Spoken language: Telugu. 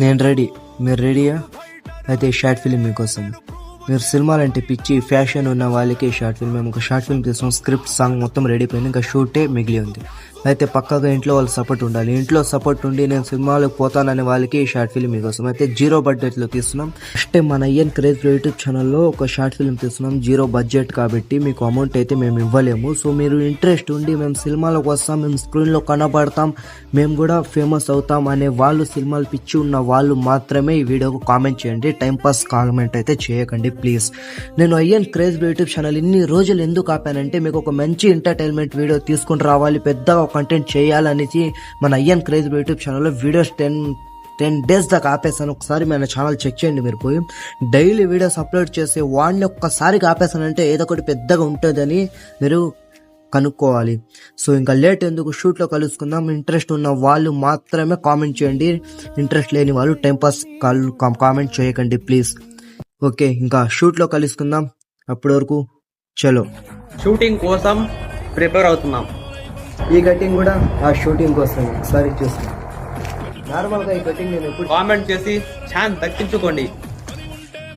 నేను రెడీ. మీరు రెడీయా? అయితే షార్ట్ ఫిలిం మీకోసం. మీరు సినిమాలంటే పిచ్చి ఫ్యాషన్ ఉన్న వాళ్ళకి షార్ట్ ఫిల్మ్. మేము ఒక షార్ట్ ఫిల్మ్ తీసాం స్క్రిప్ట్ సాంగ్ మొత్తం రెడీ అయిపోయింది ఇంకా షూటే మిగిలి ఉంది. అయితే పక్కగా ఇంట్లో వాళ్ళ సపోర్ట్ ఉండాలి. ఇంట్లో సపోర్ట్ ఉండి నేను సినిమాలకు పోతాననే వాళ్ళకి ఈ షార్ట్ ఫిల్మ్ మీకోసం. అయితే జీరో బడ్జెట్లో తీస్తున్నాం. ఫస్ట్ మన అయ్యన్ క్రేజ్ యూట్యూబ్ ఛానల్లో ఒక షార్ట్ ఫిల్మ్ తీస్తున్నాం జీరో బడ్జెట్ కాబట్టి. మీకు అమౌంట్ అయితే మేము ఇవ్వలేము. సో మీరు ఇంట్రెస్ట్ ఉండి మేము సినిమాలకు వస్తాం మేము స్క్రీన్లో కనబడతాం మేము కూడా ఫేమస్ అవుతాం అనే వాళ్ళు సినిమాలు పిచ్చి ఉన్న వాళ్ళు మాత్రమే ఈ వీడియోకు కామెంట్ చేయండి. టైం పాస్ కామెంట్ అయితే చేయకండి. ప్లీజ్ నేను అయ్యన్ క్రేజ్ యూట్యూబ్ ఛానల్ ఇన్ని రోజులు ఎందుకు ఆపానంటే మీకు ఒక మంచి ఎంటర్టైన్మెంట్ వీడియో తీసుకుని రావాలి పెద్దగా కంటెంట్ చేయాలనేసి మన అయ్యన్ క్రేజ్ యూట్యూబ్ ఛానల్లో వీడియోస్ టెన్ టెన్ డేస్ దాకా ఆపేసాను ఒకసారి మన ఛానల్ చెక్ చేయండి మీరు పోయి. డైలీ వీడియోస్ అప్లోడ్ చేసి వాడిని ఒక్కసారిగా ఆపేసానంటే ఏదో ఒకటి పెద్దగా ఉంటుందని మీరు కనుక్కోవాలి. సో ఇంకా లేట్ ఎందుకు? షూట్లో కలుసుకుందాం. ఇంట్రెస్ట్ ఉన్న వాళ్ళు మాత్రమే కామెంట్ చేయండి. ఇంట్రెస్ట్ లేని వాళ్ళు టైంపాస్ కాల్ కామెంట్ చేయకండి ప్లీజ్ ఓకే ఇంకా షూట్లో కలుసుకుందాం. అప్పటి వరకు చలో. షూటింగ్ కోసం ప్రిపేర్ అవుతున్నాం. ఈ కటింగ్ కూడా ఆ షూటింగ్ కోసం ఒకసారి చూస్తాం నార్మల్గా ఈ కటింగ్ నేను ఎప్పుడు కామెంట్ చేసి ఛాన్ దక్కించుకోండి.